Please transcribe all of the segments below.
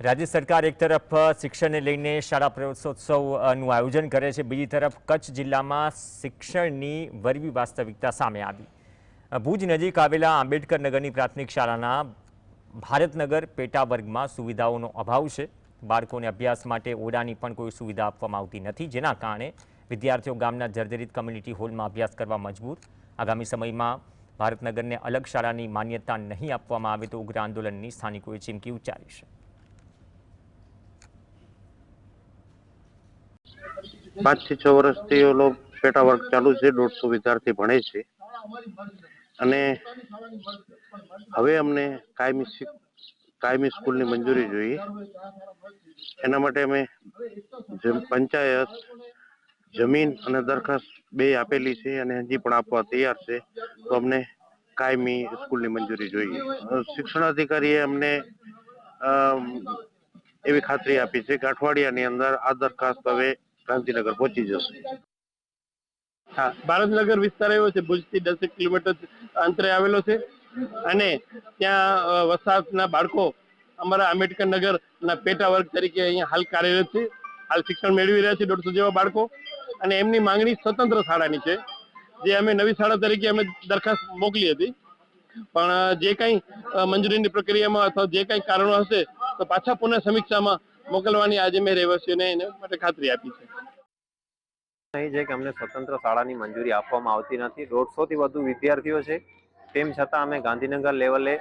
રાજ્ય સરકાર એક તરફ શિક્ષણને લઈને શાળા પ્રવેશોત્સવનું આયોજન કરે છે. બીજી તરફ કચ્છ જિલ્લામાં શિક્ષણની વરવી વાસ્તવિકતા સામે આવી. ભુજ નજીક આવેલા આંબેડકર નગરની પ્રાથમિક શાળાના ભારતનગર પેટા વર્ગમાં સુવિધાઓનો અભાવ છે. બાળકોને અભ્યાસ માટે ઓરડાની પણ કોઈ સુવિધા આપવામાં આવતી નથી. જેના કારણે વિદ્યાર્થીઓ ગામના જર્જરિત કમ્યુનિટી હોલમાં અભ્યાસ કરવા મજબૂર. આગામી સમયમાં ભારતનગરને અલગ શાળાની માન્યતા નહીં આપવામાં આવે તો ઉગ્ર આંદોલનની સ્થાનિકોએ ચીમકી ઉચ્ચારી છે. પાંચથી છ વર્ષથી ઓલો પેટા વર્ગ ચાલુ છે દોઢસો વિદ્યાર્થી ભણે છે. અને હવે અમને કાયમી કાયમી સ્કૂલની મંજૂરી જોઈએ. એના માટે અમે પંચાયત જમીન અને દરખાસ્ત બે આપેલી છે અને હજી પણ આપવા તૈયાર છે. તો અમને કાયમી સ્કૂલની મંજૂરી જોઈએ. શિક્ષણ અધિકારીએ અમને અમ, એવી ખાતરી આપી છે કે અઠવાડિયાની અંદર આ દરખાસ્ત હવે ગાંધીનગર પહોંચી જશે. હા ભારતનગર વિસ્તાર એવો છે, ભુજથી દસેક કિલોમીટર અંતરે આવેલો છે. અને ત્યાં વસાહતના બાળકો અમારા આંબેડકર નગરના પેટા વર્ગ તરીકે અહીંયા હાલ કાર્યરત છે. હાલ શિક્ષણ મેળવી રહ્યા છે દોઢસો જેવા બાળકો. અને એમની માંગણી સ્વતંત્ર શાળાની છે, જે અમે નવી શાળા તરીકે અમે દરખાસ્ત મોકલી હતી. પણ જે કંઈ મંજૂરીની પ્રક્રિયામાં અથવા જે કંઈ કારણો હશે, તો પાછા પુનઃ સમીક્ષામાં મોકલવાની આજે મેં રહેવાસીઓને એને માટે ખાતરી આપી છે. અહીં છે કે અમને સ્વતંત્ર શાળાની મંજૂરી આપવામાં આવતી નથી. દોઢસોથી વધુ વિદ્યાર્થીઓ છે. તેમ છતાં અમે ગાંધીનગર લેવલે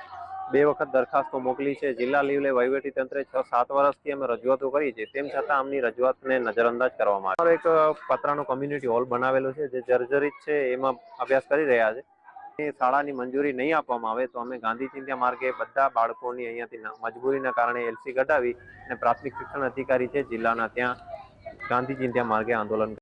બે વખત દરખાસ્તો મોકલી છે. જિલ્લા લેવલે વહીવટી છ, સાત વર્ષથી અમે રજૂઆતો કરી છે. તેમ છતાં અમની રજૂઆતને નજરઅંદાજ કરવામાં આવે. એક પતરાનો કમ્યુનિટી હોલ બનાવેલો છે જે જર્જરિત છે. એમાં અભ્યાસ કરી રહ્યા છે. એ શાળાની મંજૂરી નહીં આપવામાં આવે તો અમે ગાંધી ચિંધ્યા માર્ગે બધા બાળકોની અહીંયાથી મજબૂરીના કારણે એલસી કઢાવી અને પ્રાથમિક શિક્ષણ અધિકારી છે જિલ્લાના ત્યાં ગાંધી ચિંત્યા માર્ગે આંદોલન